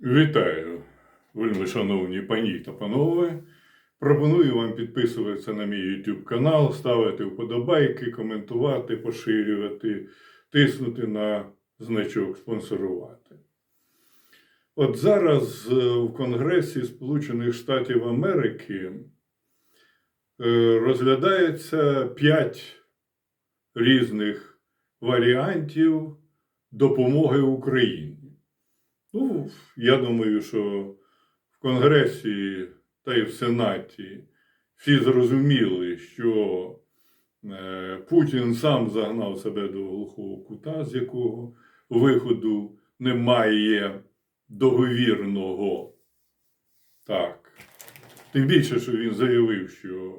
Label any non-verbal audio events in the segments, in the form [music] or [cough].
Вітаю, вельми шановні пані та панове. Пропоную вам підписуватися на мій YouTube канал, ставити вподобайки, коментувати, поширювати, тиснути на значок спонсорувати. От зараз е, в Конгресі Сполучених Штатів Америки е, розглядається п'ять різних варіантів допомоги Україні. Ну, я думаю, що в Конгресі та й в Сенаті всі зрозуміли, що е, Путін сам загнав себе до глухого кута, з якого виходу немає договірного. Так. Тим більше, що він заявив, що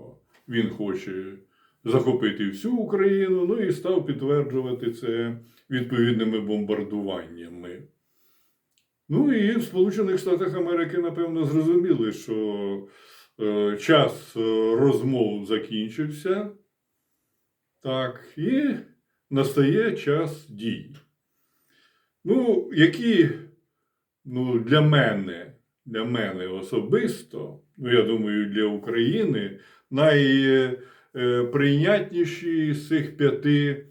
він хоче захопити всю Україну, ну і став підтверджувати це відповідними бомбардуваннями. Ну і в Сполучених Штатах Америки, напевно, зрозуміли, що е, час е, розмов закінчився. Так, і настає час дій. Ну, які ну, для мене, для мене особисто, ну, я думаю, для України найприйнятніші з цих п'яти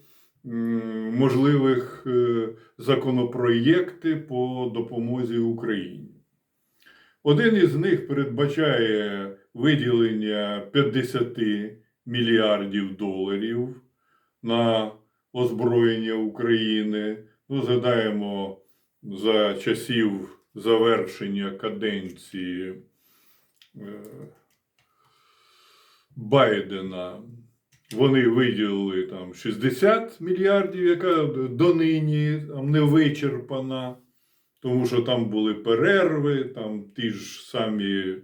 можливих е, законопроєкти по допомозі Україні. Один із них передбачає виділення 50 мільярдів доларів на озброєння України. Ну, згадаємо за часів завершення каденції е, Байдена. Вони виділили там 60 мільярдів, яка донині там, не вичерпана, тому що там були перерви, там ті ж самі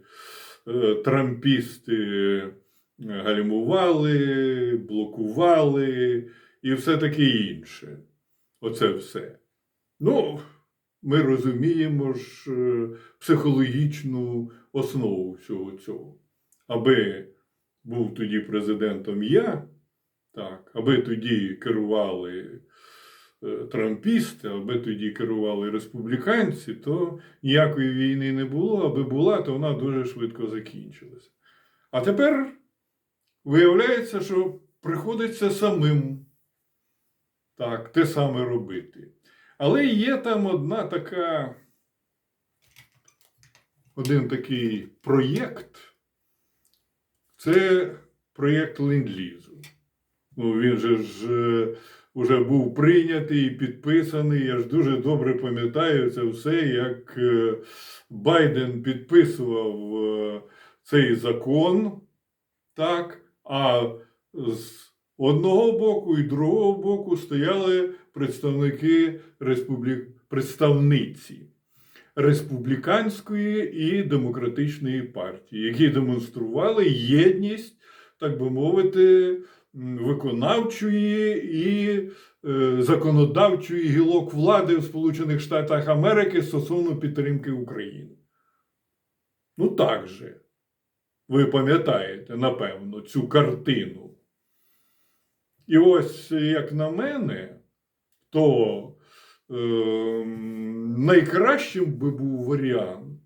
е, трампісти гальмували, блокували і все таке інше. Оце все. Ну, ми розуміємо ж е, психологічну основу всього цього. Аби був тоді президентом я, так, аби тоді керували е, трампісти, аби тоді керували республіканці, то ніякої війни не було, аби була, то вона дуже швидко закінчилася. А тепер виявляється, що приходиться самим так, те саме робити. Але є там одна така, один такий проєкт. Це проєкт ленд-лізу. Ну, він же ж е, вже був прийнятий і підписаний. Я ж дуже добре пам'ятаю це все, як е, Байден підписував е, цей закон, так, а з одного боку і другого боку стояли представники республік... представниці республіканської і демократичної партії, які демонстрували єдність, так би мовити, виконавчої і е, законодавчої гілок влади в Сполучених Штатах Америки стосовно підтримки України. Ну так же. Ви пам'ятаєте, напевно, цю картину. І ось, як на мене, то найкращим би був варіант.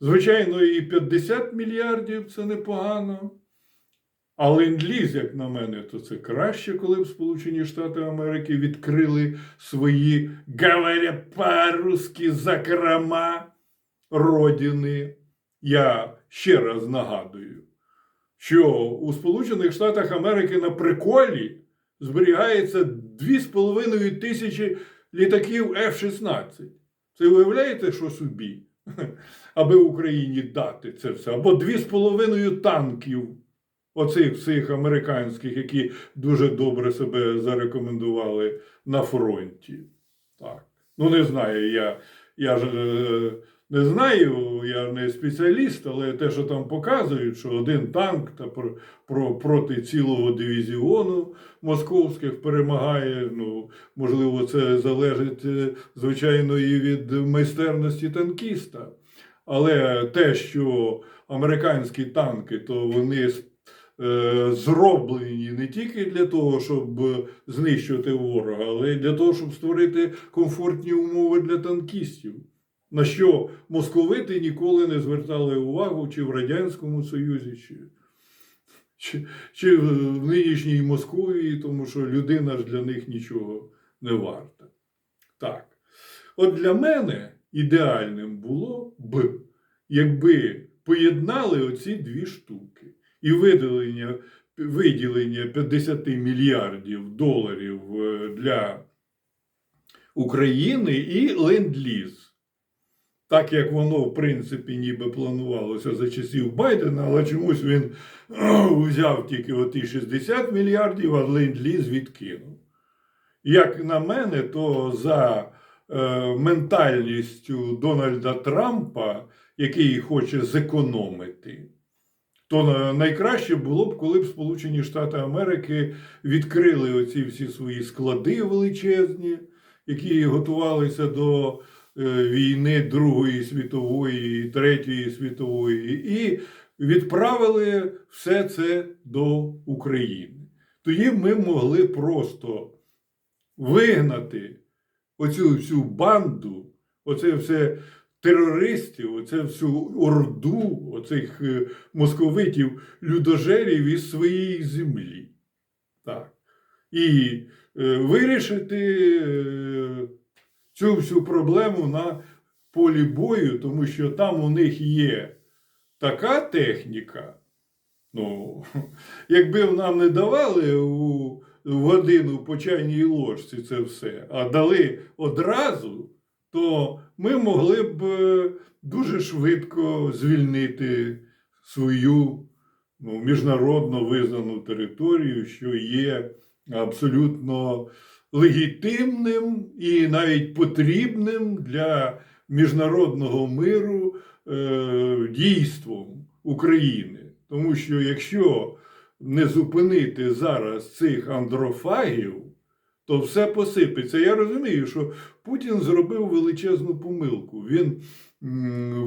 Звичайно, і 50 мільярдів це непогано. А ленд-ліз, як на мене, то це краще, коли б Сполучені Штати Америки відкрили свої говоря по-русски родини. Я ще раз нагадую, що у Сполучених Штатах Америки на приколі зберігається 2,5 тисячі літаків F-16. Це уявляєте, що собі? [laughs] Аби Україні дати це все. Або 2,5 танків оцих всіх американських, які дуже добре себе зарекомендували на фронті. Так. Ну, не знаю, я, я ж е, не знаю, я не спеціаліст, але те, що там показують, що один танк та про, про, проти цілого дивізіону московських перемагає. Ну, можливо, це залежить, е, звичайно, і від майстерності танкіста. Але те, що американські танки, то вони е, зроблені не тільки для того, щоб знищувати ворога, але й для того, щоб створити комфортні умови для танкістів. На що московити ніколи не звертали увагу чи в Радянському Союзі, чи, чи, чи в нинішній Московії, тому що людина ж для них нічого не варта. Так. От для мене ідеальним було б, якби поєднали оці дві штуки і виділення, виділення 50 мільярдів доларів е, для України і ленд-ліз. Так як воно, в принципі, ніби планувалося за часів Байдена, але чомусь він взяв тільки оті 60 мільярдів, а ленд-ліз відкинув. Як на мене, то за е, ментальністю Дональда Трампа, який хоче зекономити, то найкраще було б, коли б Сполучені Штати Америки відкрили оці всі свої склади величезні, які готувалися до війни Другої світової Третьої світової, і відправили все це до України. Тоді ми могли просто вигнати оцю всю банду, оце все терористів, оце всю орду оцих е, московитів, людожерів із своєї землі. Так. І е, вирішити е, цю всю проблему на полі бою, тому що там у них є така техніка. Ну, [laughs] якби нам не давали у годину по чайній ложці це все, а дали одразу, то ми могли б е, дуже швидко звільнити свою ну, міжнародно визнану територію, що є абсолютно легітимним і навіть потрібним для міжнародного миру е, дійством України. Тому що якщо не зупинити зараз цих андрофагів, то все посипеться. Я розумію, що Путін зробив величезну помилку. Він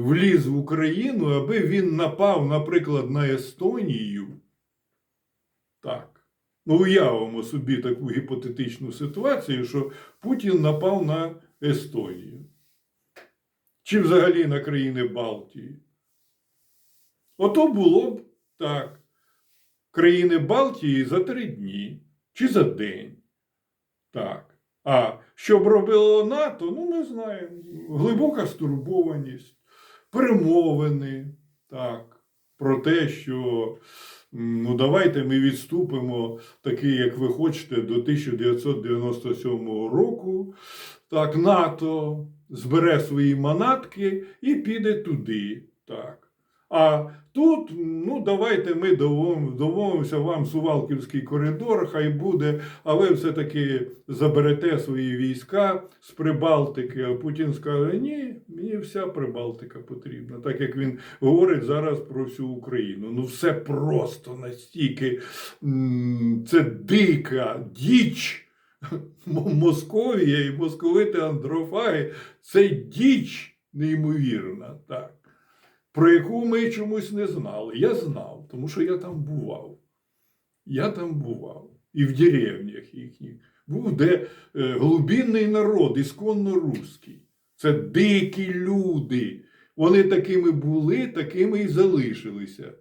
вліз в Україну, аби він напав, наприклад, на Естонію. Так. Ну, уявимо собі таку гіпотетичну ситуацію, що Путін напав на Естонію. Чи взагалі на країни Балтії. Ото було б так. Країни Балтії за три дні чи за день. Так. А що б робило НАТО, ну ми знаємо. Глибока стурбованість, перемовини, так, про те, що ну давайте ми відступимо такий, як ви хочете, до 1997 року. Так, НАТО збере свої манатки і піде туди. Так. А тут, ну, давайте ми домовимося вам Сувалківський коридор, хай буде, а ви все-таки заберете свої війська з Прибалтики. А Путін скаже, ні, мені вся Прибалтика потрібна. Так як він говорить зараз про всю Україну. Ну, все просто настільки це дика діч. Московія і московити андрофаги це діч неймовірна. Так про яку ми чомусь не знали. Я знав, тому що я там бував. Я там бував. І в деревнях їхніх. Був де е, глубинний народ, ісконно руський. Це дикі люди. Вони такими були, такими і залишилися.